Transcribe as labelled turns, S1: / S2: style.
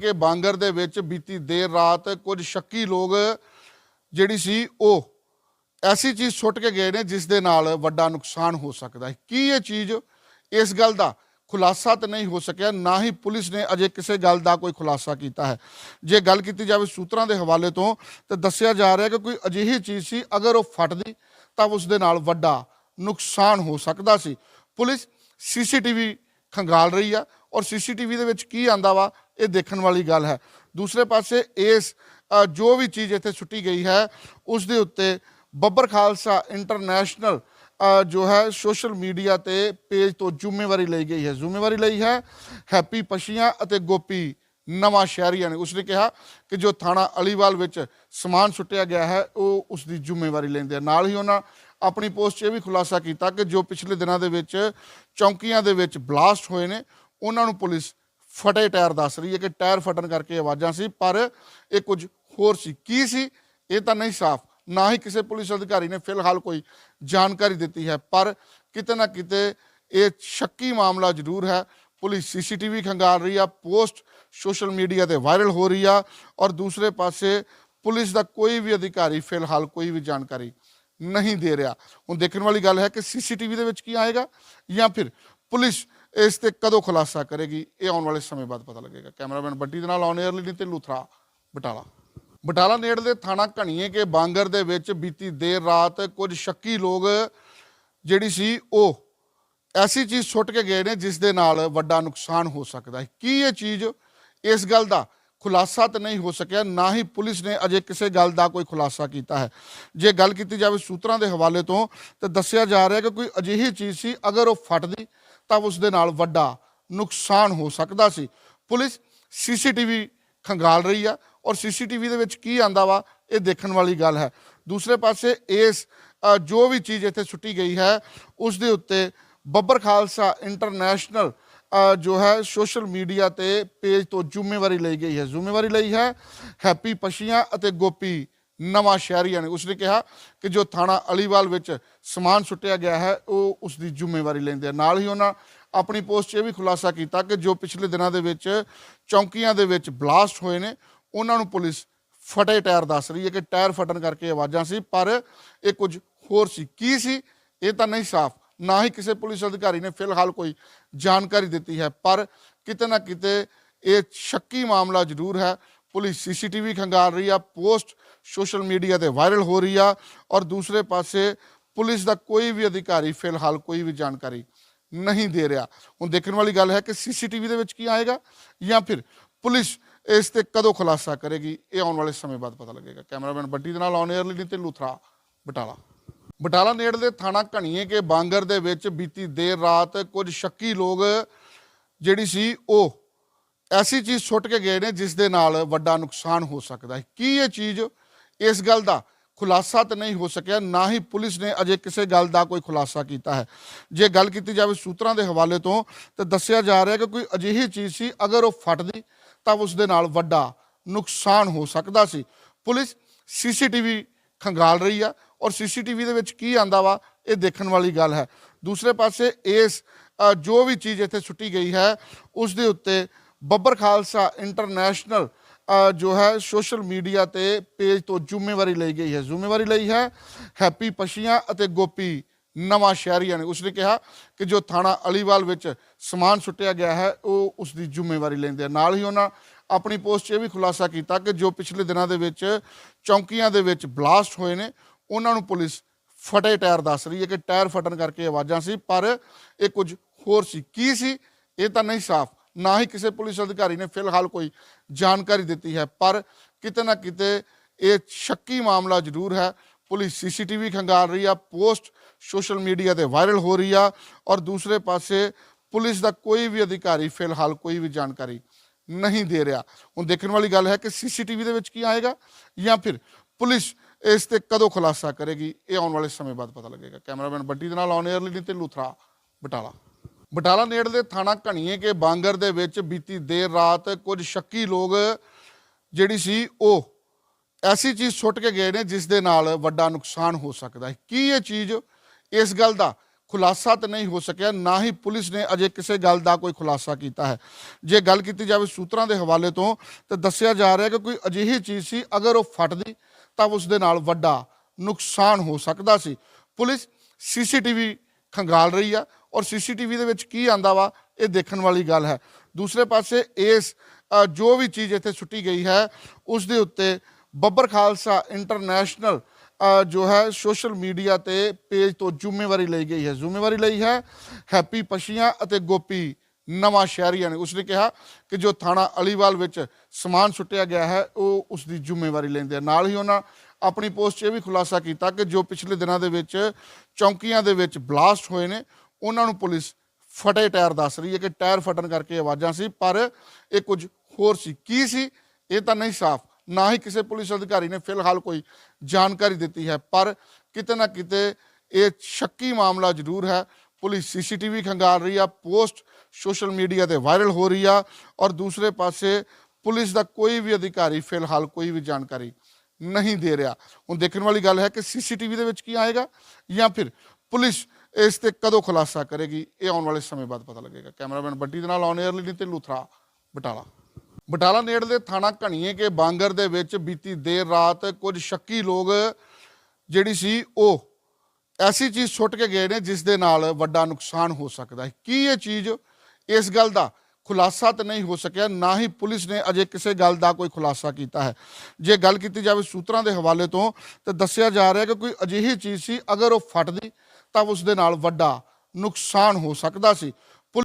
S1: ਕਿ ਬਾਂਗਰ ਦੇ ਵਿੱਚ ਬੀਤੀ ਦੇਰ ਰਾਤ ਕੁਝ ਸ਼ੱਕੀ ਲੋਕ ਜਿਹੜੀ ਸੀ ਉਹ ਐਸੀ ਚੀਜ਼ ਸੁੱਟ ਕੇ ਗਏ ਨੇ ਜਿਸ ਦੇ ਨਾਲ ਵੱਡਾ ਨੁਕਸਾਨ ਹੋ ਸਕਦਾ ਹੈ। ਕੀ ਇਹ ਚੀਜ਼ ਇਸ ਗੱਲ ਦਾ ਖੁਲਾਸਾ ਤਾਂ ਨਹੀਂ ਹੋ ਸਕਿਆ, ਨਾ ਹੀ ਪੁਲਿਸ ਨੇ ਅਜੇ ਕਿਸੇ ਗੱਲ ਦਾ ਕੋਈ ਖੁਲਾਸਾ ਕੀਤਾ ਹੈ। ਜੇ ਗੱਲ ਕੀਤੀ ਜਾਵੇ ਸੂਤਰਾਂ ਦੇ ਹਵਾਲੇ ਤੋਂ, ਤਾਂ ਦੱਸਿਆ ਜਾ ਰਿਹਾ ਕਿ ਕੋਈ ਅਜਿਹੀ ਚੀਜ਼ ਸੀ, ਅਗਰ ਉਹ ਫਟਦੀ ਤਾਂ ਉਸ ਦੇ ਨਾਲ ਵੱਡਾ ਨੁਕਸਾਨ ਹੋ ਸਕਦਾ ਸੀ। ਪੁਲਿਸ ਸੀਸੀਟੀਵੀ ਖੰਗਾਲ ਰਹੀ ਆ ਔਰ ਸੀਸੀਟੀਵੀ ਦੇ ਵਿੱਚ ਕੀ ਆਂਦਾ ਵਾ ਇਹ ਦੇਖਣ ਵਾਲੀ ਗੱਲ ਹੈ। ਦੂਸਰੇ ਪਾਸੇ ਇਸ ਜੋ ਵੀ ਚੀਜ਼ ਇੱਥੇ ਸੁੱਟੀ ਗਈ ਹੈ, ਉਸ ਦੇ ਉੱਤੇ ਬੱਬਰ ਖਾਲਸਾ ਇੰਟਰਨੈਸ਼ਨਲ ਜੋ ਹੈ ਸੋਸ਼ਲ ਮੀਡੀਆ ਤੇ ਪੇਜ ਤੋਂ ਜ਼ਿੰਮੇਵਾਰੀ ਲਈ ਗਈ ਹੈ। ਜ਼ਿੰਮੇਵਾਰੀ ਲਈ ਹੈ ਹੈਪੀ ਪਸ਼ੀਆਂ ਅਤੇ ਗੋਪੀ ਨਵਾਂ ਸ਼ਹਿਰੀਆਂ ਨੇ। ਉਸਨੇ ਕਿਹਾ ਕਿ ਜੋ ਥਾਣਾ ਅਲੀਵਾਲ ਵਿੱਚ ਸਮਾਨ ਸੁੱਟਿਆ ਗਿਆ ਹੈ, ਉਹ ਉਸ ਦੀ ਜ਼ਿੰਮੇਵਾਰੀ ਲੈਂਦੇ ਆ। ਨਾਲ ਹੀ ਉਹਨਾਂ ਆਪਣੀ ਪੋਸਟ 'ਚ ਇਹ ਵੀ ਖੁਲਾਸਾ ਕੀਤਾ ਕਿ ਜੋ ਪਿਛਲੇ ਦਿਨਾਂ ਦੇ ਵਿੱਚ ਚੌਂਕੀਆਂ ਦੇ ਵਿੱਚ ਬਲਾਸਟ ਹੋਏ ਨੇ, ਉਹਨਾਂ ਨੂੰ ਪੁਲਿਸ ਫਟੇ ਟਾਇਰ ਦੱਸ ਰਹੀ ਹੈ ਕਿ ਟਾਇਰ ਫਟਣ ਕਰਕੇ ਆਵਾਜ਼ਾਂ ਸੀ, ਪਰ ਇਹ ਕੁਝ ਹੋਰ ਸੀ। ਕੀ ਸੀ? ਇਹ ਤਾਂ ਨਹੀਂ ਸਾਫ਼। ਨਾ ਹੀ ਕਿਸੇ ਪੁਲਿਸ ਅਧਿਕਾਰੀ ਨੇ ਫਿਲਹਾਲ ਕੋਈ ਜਾਣਕਾਰੀ ਦਿੱਤੀ ਹੈ, ਪਰ ਕਿਤੇ ਨਾ ਕਿਤੇ ਇਹ ਸ਼ੱਕੀ ਮਾਮਲਾ ਜ਼ਰੂਰ ਹੈ। ਪੁਲਿਸ ਸੀਸੀਟੀਵੀ ਖੰਗਾਲ ਰਹੀ ਆ, ਪੋਸਟ ਸੋਸ਼ਲ ਮੀਡੀਆ ਤੇ ਵਾਇਰਲ ਹੋ ਰਹੀ ਆ, ਔਰ ਦੂਸਰੇ ਪਾਸੇ ਪੁਲਿਸ ਦਾ ਕੋਈ ਵੀ ਅਧਿਕਾਰੀ ਫਿਲਹਾਲ ਕੋਈ ਵੀ ਜਾਣਕਾਰੀ ਨਹੀਂ ਦੇ ਰਿਹਾ। ਹੁਣ ਦੇਖਣ ਵਾਲੀ ਗੱਲ ਹੈ ਕਿ ਸੀਸੀਟੀਵੀ ਦੇ ਵਿੱਚ ਕੀ ਆਏਗਾ ਜਾਂ ਫਿਰ ਪੁਲਿਸ ਇਸ ਤੇ ਕਦੋਂ ਖੁਲਾਸਾ ਕਰੇਗੀ, ਇਹ ਆਉਣ ਵਾਲੇ ਸਮੇਂ ਬਾਅਦ ਪਤਾ ਲੱਗੇਗਾ। ਕੈਮਰਾਮੈਨ ਬੱਡੀ ਦੇ ਨਾਲ ਔਨ 에ਅਰ ਲਈ ਤੇ ਲੂਥਰਾ ਬਟਾਲਾ। ਬਟਾਲਾ ਨੇੜਲੇ ਥਾਣਾ ਘਣੀਏ ਕੇ ਬਾਂਗਰ ਦੇ ਵਿੱਚ ਬੀਤੀ ਦੇਰ ਰਾਤ ਕੁਝ ਸ਼ੱਕੀ ਲੋਕ ਜਿਹੜੀ ਸੀ, ਉਹ ਐਸੀ ਚੀਜ਼ ਸੁੱਟ ਕੇ ਗਏ ਨੇ ਜਿਸ ਦੇ ਨਾਲ ਵੱਡਾ ਨੁਕਸਾਨ ਹੋ ਸਕਦਾ ਹੈ। ਕੀ ਇਹ ਚੀਜ਼ ਇਸ ਗੱਲ ਦਾ ਖੁਲਾਸਾ ਤਾਂ ਨਹੀਂ ਹੋ ਸਕਿਆ, ਨਾ ਹੀ ਪੁਲਿਸ ਨੇ ਅਜੇ ਕਿਸੇ ਗੱਲ ਦਾ ਕੋਈ ਖੁਲਾਸਾ ਕੀਤਾ ਹੈ। ਜੇ ਗੱਲ ਕੀਤੀ ਜਾਵੇ ਸੂਤਰਾਂ ਦੇ ਹਵਾਲੇ ਤੋਂ, ਤਾਂ ਦੱਸਿਆ ਜਾ ਰਿਹਾ ਕਿ ਕੋਈ ਅਜਿਹੀ ਚੀਜ਼ ਸੀ, ਅਗਰ ਉਹ ਫਟਦੀ ਤਾਂ ਉਸ ਦੇ ਨਾਲ ਵੱਡਾ ਨੁਕਸਾਨ ਹੋ ਸਕਦਾ ਸੀ। ਪੁਲਿਸ ਸੀਸੀਟੀਵੀ ਖੰਗਾਲ ਰਹੀ ਆ ਔਰ ਸੀਸੀਟੀਵੀ ਦੇ ਵਿੱਚ ਕੀ ਆਂਦਾ ਵਾ, ਇਹ ਦੇਖਣ ਵਾਲੀ ਗੱਲ ਹੈ। ਦੂਸਰੇ ਪਾਸੇ ਇਸ ਜੋ ਵੀ ਚੀਜ਼ ਇੱਥੇ ਸੁੱਟੀ ਗਈ ਹੈ, ਉਸ ਦੇ ਉੱਤੇ ਬੱਬਰ ਖਾਲਸਾ ਇੰਟਰਨੈਸ਼ਨਲ ਜੋ ਹੈ ਸੋਸ਼ਲ ਮੀਡੀਆ ਤੇ ਪੇਜ ਤੋਂ ਜ਼ਿੰਮੇਵਾਰੀ ਲਈ ਗਈ ਹੈ। ਜ਼ਿੰਮੇਵਾਰੀ ਲਈ ਹੈ ਹੈਪੀ ਪਸ਼ੀਆਂ ਅਤੇ ਗੋਪੀ ਨਵਾਂ ਸ਼ਹਿਰੀਆਂ ਨੇ ਉਸਨੇ ਕਿਹਾ ਕਿ ਜੋ ਥਾਣਾ ਅਲੀਵਾਲ ਵਿੱਚ ਸਮਾਨ ਸੁੱਟਿਆ ਗਿਆ ਹੈ, ਉਹ ਉਸ ਦੀ ਜ਼ਿੰਮੇਵਾਰੀ ਲੈਂਦੇ ਆ। ਨਾਲ ਹੀ ਉਹਨਾਂ ਆਪਣੀ ਪੋਸਟ 'ਚ ਇਹ ਵੀ ਖੁਲਾਸਾ ਕੀਤਾ ਕਿ ਜੋ ਪਿਛਲੇ ਦਿਨਾਂ ਦੇ ਵਿੱਚ ਚੌਂਕੀਆਂ ਦੇ ਵਿੱਚ ਬਲਾਸਟ ਹੋਏ ਨੇ, ਉਹਨਾਂ ਨੂੰ ਪੁਲਿਸ ਫਟੇ, ਟਾਇਰ ਦੱਸ ਰਹੀ ਹੈ ਕਿ ਟਾਇਰ ਫਟਣ ਕਰਕੇ ਆਵਾਜ਼ਾਂ ਸੀ, ਪਰ ਇਹ ਕੁਝ ਹੋਰ ਸੀ। ਕੀ ਸੀ? ਇਹ ਤਾਂ ਨਹੀਂ ਸਾਫ਼। ਨਾ ਹੀ ਕਿਸੇ ਪੁਲਿਸ ਅਧਿਕਾਰੀ ਨੇ ਫਿਲਹਾਲ ਕੋਈ ਜਾਣਕਾਰੀ ਦਿੱਤੀ ਹੈ, ਪਰ ਕਿਤੇ ਨਾ ਕਿਤੇ ਇਹ ਸ਼ੱਕੀ ਮਾਮਲਾ ਜ਼ਰੂਰ ਹੈ। ਪੁਲਿਸ ਸੀਸੀਟੀਵੀ ਖੰਗਾਲ ਰਹੀ ਆ, ਪੋਸਟ ਸੋਸ਼ਲ ਮੀਡੀਆ ਤੇ ਵਾਇਰਲ ਹੋ ਰਹੀ ਆ ਔਰ ਦੂਸਰੇ ਪਾਸੇ ਪੁਲਿਸ ਦਾ ਕੋਈ ਵੀ ਅਧਿਕਾਰੀ ਫਿਲਹਾਲ ਕੋਈ ਵੀ ਜਾਣਕਾਰੀ ਨਹੀਂ ਦੇ ਰਿਹਾ। ਹੁਣ ਦੇਖਣ ਵਾਲੀ ਗੱਲ ਹੈ ਕਿ ਸੀਸੀਟੀਵੀ ਦੇ ਵਿੱਚ ਕੀ ਆਏਗਾ ਜਾਂ ਫਿਰ ਪੁਲਿਸ ਇਸ ਤੇ ਕਦੋਂ ਖੁਲਾਸਾ ਕਰੇਗੀ, ਇਹ ਆਉਣ ਵਾਲੇ ਸਮੇਂ ਬਾਅਦ ਪਤਾ ਲੱਗੇਗਾ। ਕੈਮਰਾਮੈਨ ਬੱਟੀ ਦੇ ਨਾਲ ਆਨ 에ਅਰ ਲਈ ਤੇ ਲੂਥਰਾ ਬਟਾਲਾ। ਬਟਾਲਾ ਨੇੜਲੇ ਥਾਣਾ ਘਣੀਏ ਕੇ ਬਾਂਗਰ ਦੇ ਵਿੱਚ ਬੀਤੀ ਦੇਰ ਰਾਤ ਕੁਝ ਸ਼ੱਕੀ ਲੋਕ ਜਿਹੜੀ ਸੀ ਉਹ ਐਸੀ ਚੀਜ਼ ਸੁੱਟ ਕੇ ਗਏ ਨੇ ਜਿਸ ਦੇ ਨਾਲ ਵੱਡਾ ਨੁਕਸਾਨ ਹੋ ਸਕਦਾ ਹੈ। ਕੀ ਇਹ ਚੀਜ਼ ਇਸ ਗੱਲ ਦਾ ਖੁਲਾਸਾ ਤਾਂ ਨਹੀਂ ਹੋ ਸਕਿਆ, ਨਾ ਹੀ ਪੁਲਿਸ ਨੇ ਅਜੇ ਕਿਸੇ ਗੱਲ ਦਾ ਕੋਈ ਖੁਲਾਸਾ ਕੀਤਾ ਹੈ। ਜੇ ਗੱਲ ਕੀਤੀ ਜਾਵੇ ਸੂਤਰਾਂ ਦੇ ਹਵਾਲੇ ਤੋਂ, ਤਾਂ ਦੱਸਿਆ ਜਾ ਰਿਹਾ ਕਿ ਕੋਈ ਅਜਿਹੀ ਚੀਜ਼ ਸੀ, ਅਗਰ ਉਹ ਫਟਦੀ ਤਾਂ ਉਸ ਦੇ ਨਾਲ ਵੱਡਾ ਨੁਕਸਾਨ ਹੋ ਸਕਦਾ ਸੀ। ਪੁਲਿਸ ਸੀਸੀਟੀਵੀ ਖੰਗਾਲ ਰਹੀ ਆ ਔਰ ਸੀਸੀਟੀਵੀ ਦੇ ਵਿੱਚ ਕੀ ਆਂਦਾ ਵਾ, ਇਹ ਦੇਖਣ ਵਾਲੀ ਗੱਲ ਹੈ। ਦੂਸਰੇ ਪਾਸੇ ਇਸ ਜੋ ਵੀ ਚੀਜ਼ ਇੱਥੇ ਸੁੱਟੀ ਗਈ ਹੈ, ਉਸ ਦੇ ਉੱਤੇ ਬੱਬਰ ਖਾਲਸਾ ਇੰਟਰਨੈਸ਼ਨਲ ਅ, ਜੋ ਹੈ ਸੋਸ਼ਲ ਮੀਡੀਆ ਤੇ ਪੇਜ ਤੋਂ ਜ਼ਿੰਮੇਵਾਰੀ ਲਈ ਗਈ ਹੈ। ਜ਼ਿੰਮੇਵਾਰੀ ਲਈ ਹੈ ਹੈਪੀ ਪਸ਼ੀਆਂ ਅਤੇ ਗੋਪੀ ਨਵਾਂ ਸ਼ਹਿਰੀਆਂ ਨੇ। ਉਸਨੇ ਕਿਹਾ ਕਿ ਜੋ ਥਾਣਾ ਅਲੀਵਾਲ ਵਿੱਚ ਸਮਾਨ ਸੁੱਟਿਆ ਗਿਆ ਹੈ ਉਹ ਉਸ ਦੀ ਜ਼ਿੰਮੇਵਾਰੀ ਲੈਂਦੇ ਆ। ਨਾਲ ਹੀ ਉਹਨਾਂ ਆਪਣੀ ਪੋਸਟ 'ਚ ਇਹ ਵੀ ਖੁਲਾਸਾ ਕੀਤਾ ਕਿ ਜੋ ਪਿਛਲੇ ਦਿਨਾਂ ਦੇ ਵਿੱਚ ਚੌਂਕੀਆਂ ਦੇ ਵਿੱਚ ਬਲਾਸਟ ਹੋਏ ਨੇ ਉਹਨਾਂ ਨੂੰ ਪੁਲਿਸ ਫਟੇ ਟਾਇਰ ਦੱਸ ਰਹੀ ਹੈ ਕਿ ਟਾਇਰ ਫਟਣ ਕਰਕੇ ਆਵਾਜ਼ਾਂ ਸੀ ਪਰ ਇਹ ਕੁਝ ਹੋਰ ਸੀ। ਕੀ ਸੀ? ਇਹ ਤਾਂ ਨਹੀਂ ਸਾਫ਼। ਨਾ ਹੀ ਕਿਸੇ ਪੁਲਿਸ ਅਧਿਕਾਰੀ ਨੇ ਫਿਲਹਾਲ ਕੋਈ ਜਾਣਕਾਰੀ ਦਿੱਤੀ ਹੈ, ਪਰ ਕਿਤੇ ਨਾ ਕਿਤੇ ਇਹ ਸ਼ੱਕੀ ਮਾਮਲਾ ਜ਼ਰੂਰ ਹੈ। ਪੁਲਿਸ ਸੀਸੀਟੀਵੀ ਖੰਗਾਲ ਰਹੀ ਆ, ਪੋਸਟ ਸੋਸ਼ਲ ਮੀਡੀਆ ਤੇ ਵਾਇਰਲ ਹੋ ਰਹੀ ਆ ਔਰ ਦੂਸਰੇ ਪਾਸੇ ਪੁਲਿਸ ਦਾ ਕੋਈ ਵੀ ਅਧਿਕਾਰੀ ਫਿਲਹਾਲ ਕੋਈ ਵੀ ਜਾਣਕਾਰੀ ਨਹੀਂ ਦੇ ਰਿਹਾ। ਹੁਣ ਦੇਖਣ ਵਾਲੀ ਗੱਲ ਹੈ ਕਿ ਸੀਸੀਟੀਵੀ ਦੇ ਵਿੱਚ ਕੀ ਆਏਗਾ ਜਾਂ ਫਿਰ ਪੁਲਿਸ ਇਸ ਤੇ ਕਦੋਂ ਖੁਲਾਸਾ ਕਰੇਗੀ, ਇਹ ਆਉਣ ਵਾਲੇ ਸਮੇਂ ਬਾਅਦ ਪਤਾ ਲੱਗੇਗਾ। ਕੈਮਰਾਮੈਨ ਬੱਡੀ ਦੇ ਨਾਲ ਔਨ 에ਅਰ ਲਈ ਤੇ ਲੂਥਰਾ ਬਟਾਲਾ। ਬਟਾਲਾ ਨੇੜਲੇ ਥਾਣਾ ਘਣੀਏ ਕੇ ਬਾਂਗਰ ਦੇ ਵਿੱਚ ਬੀਤੀ ਦੇਰ ਰਾਤ ਕੁਝ ਸ਼ੱਕੀ ਲੋਕ ਜਿਹੜੀ ਸੀ ਉਹ ਐਸੀ ਚੀਜ਼ ਸੁੱਟ ਕੇ ਗਏ ਨੇ ਜਿਸ ਦੇ ਨਾਲ ਵੱਡਾ ਨੁਕਸਾਨ ਹੋ ਸਕਦਾ ਹੈ। ਕੀ ਇਹ ਚੀਜ਼ ਇਸ ਗੱਲ ਦਾ ਖੁਲਾਸਾ ਤਾਂ ਨਹੀਂ ਹੋ ਸਕਿਆ, ਨਾ ਹੀ ਪੁਲਿਸ ਨੇ ਅਜੇ ਕਿਸੇ ਗੱਲ ਦਾ ਕੋਈ ਖੁਲਾਸਾ ਕੀਤਾ ਹੈ। ਜੇ ਗੱਲ ਕੀਤੀ ਜਾਵੇ ਸੂਤਰਾਂ ਦੇ ਹਵਾਲੇ ਤੋਂ, ਤਾਂ ਦੱਸਿਆ ਜਾ ਰਿਹਾ ਕਿ ਕੋਈ ਅਜਿਹੀ ਚੀਜ਼ ਸੀ, ਅਗਰ ਉਹ ਫਟਦੀ ਤਾਂ ਉਸ ਦੇ ਨਾਲ ਵੱਡਾ ਨੁਕਸਾਨ ਹੋ ਸਕਦਾ ਸੀ। ਪੁਲਿਸ ਸੀਸੀਟੀਵੀ ਖੰਗਾਲ ਰਹੀ ਆ ਔਰ ਸੀਸੀਟੀਵੀ ਦੇ ਵਿੱਚ ਕੀ ਆਂਦਾ ਵਾ, ਇਹ ਦੇਖਣ ਵਾਲੀ ਗੱਲ ਹੈ। ਦੂਸਰੇ ਪਾਸੇ ਇਸ ਜੋ ਵੀ ਚੀਜ਼ ਇੱਥੇ ਸੁੱਟੀ ਗਈ ਹੈ, ਉਸ ਦੇ ਉੱਤੇ ਬੱਬਰ ਖਾਲਸਾ ਇੰਟਰਨੈਸ਼ਨਲ ਜੋ ਹੈ ਸੋਸ਼ਲ ਮੀਡੀਆ ਤੇ ਪੇਜ ਤੋਂ ਜ਼ਿੰਮੇਵਾਰੀ ਲਈ ਗਈ ਹੈ। ਜ਼ਿੰਮੇਵਾਰੀ ਲਈ ਹੈ ਹੈਪੀ ਪਸ਼ੀਆਂ ਅਤੇ ਗੋਪੀ ਨਵਾਂ ਸ਼ਹਿਰੀਆਂ ਨੇ। ਉਸਨੇ ਕਿਹਾ ਕਿ ਜੋ ਥਾਣਾ ਅਲੀਵਾਲ ਵਿੱਚ ਸਮਾਨ ਸੁੱਟਿਆ ਗਿਆ ਹੈ, ਉਹ ਉਸ ਦੀ ਜ਼ਿੰਮੇਵਾਰੀ ਲੈਂਦੇ ਆ। ਨਾਲ ਹੀ ਉਹਨਾਂ ਆਪਣੀ ਪੋਸਟ 'ਚ ਇਹ ਵੀ ਖੁਲਾਸਾ ਕੀਤਾ ਕਿ ਜੋ ਪਿਛਲੇ ਦਿਨਾਂ ਦੇ ਵਿੱਚ ਚੌਂਕੀਆਂ ਦੇ ਵਿੱਚ ਬਲਾਸਟ ਹੋਏ ਨੇ ਉਹਨਾਂ ਨੂੰ ਪੁਲਿਸ ਫਟੇ, ਟਾਇਰ ਦੱਸ ਰਹੀ ਹੈ ਕਿ ਟਾਇਰ ਫਟਣ ਕਰਕੇ ਆਵਾਜ਼ਾਂ ਸੀ, ਪਰ ਇਹ ਕੁਝ ਹੋਰ ਸੀ। ਕੀ ਸੀ? ਇਹ ਤਾਂ ਨਹੀਂ ਸਾਫ਼। ਨਾ ਹੀ ਕਿਸੇ ਪੁਲਿਸ ਅਧਿਕਾਰੀ ਨੇ ਫਿਲਹਾਲ ਕੋਈ ਜਾਣਕਾਰੀ ਦਿੱਤੀ ਹੈ, ਪਰ ਕਿਤੇ ਨਾ ਕਿਤੇ ਇਹ ਸ਼ੱਕੀ ਮਾਮਲਾ ਜ਼ਰੂਰ ਹੈ। ਪੁਲਿਸ ਸੀਸੀਟੀਵੀ ਖੰਗਾਲ ਰਹੀ ਆ, ਪੋਸਟ ਸੋਸ਼ਲ ਮੀਡੀਆ ਤੇ ਵਾਇਰਲ ਹੋ ਰਹੀ ਆ, ਔਰ ਦੂਸਰੇ ਪਾਸੇ ਪੁਲਿਸ ਦਾ ਕੋਈ ਵੀ ਅਧਿਕਾਰੀ ਫਿਲਹਾਲ ਕੋਈ ਵੀ ਜਾਣਕਾਰੀ ਨਹੀਂ ਦੇ ਰਿਹਾ। ਹੁਣ ਦੇਖਣ ਵਾਲੀ ਗੱਲ ਹੈ ਕਿ ਸੀਸੀਟੀਵੀ ਦੇ ਵਿੱਚ ਕੀ ਆਏਗਾ ਜਾਂ ਫਿਰ ਪੁਲਿਸ ਇਸ ਤੇ ਕਦੋਂ ਖੁਲਾਸਾ ਕਰੇਗੀ, ਇਹ ਆਉਣ ਵਾਲੇ ਸਮੇਂ ਬਾਅਦ ਪਤਾ ਲੱਗੇਗਾ। ਕੈਮਰਾਮੈਨ ਬੱਡੀ ਦੇ ਨਾਲ ਔਨ 에ਅਰ ਲਈ ਤੇ ਲੂਥਰਾ ਬਟਾਲਾ। ਬਟਾਲਾ ਨੇੜਲੇ ਥਾਣਾ ਘਣੀਏ ਕੇ ਬਾਂਗਰ ਦੇ ਵਿੱਚ ਬੀਤੀ ਦੇਰ ਰਾਤ ਕੁਝ ਸ਼ੱਕੀ ਲੋਕ ਜਿਹੜੀ ਸੀ, ਉਹ ਐਸੀ ਚੀਜ਼ ਸੁੱਟ ਕੇ ਗਏ ਨੇ ਜਿਸ ਦੇ ਨਾਲ ਵੱਡਾ ਨੁਕਸਾਨ ਹੋ ਸਕਦਾ ਹੈ। ਕੀ ਇਹ ਚੀਜ਼ ਇਸ ਗੱਲ ਦਾ ਖੁਲਾਸਾ ਤਾਂ ਨਹੀਂ ਹੋ ਸਕਿਆ, ਨਾ ਹੀ ਪੁਲਿਸ ਨੇ ਅਜੇ ਕਿਸੇ ਗੱਲ ਦਾ ਕੋਈ ਖੁਲਾਸਾ ਕੀਤਾ ਹੈ। ਜੇ ਗੱਲ ਕੀਤੀ ਜਾਵੇ ਸੂਤਰਾਂ ਦੇ ਹਵਾਲੇ ਤੋਂ, ਤਾਂ ਦੱਸਿਆ ਜਾ ਰਿਹਾ ਕਿ ਕੋਈ ਅਜਿਹੀ ਚੀਜ਼ ਸੀ, ਅਗਰ ਉਹ ਫਟਦੀ ਤਾਂ ਉਸ ਦੇ ਨਾਲ ਵੱਡਾ ਨੁਕਸਾਨ ਹੋ ਸਕਦਾ ਸੀ।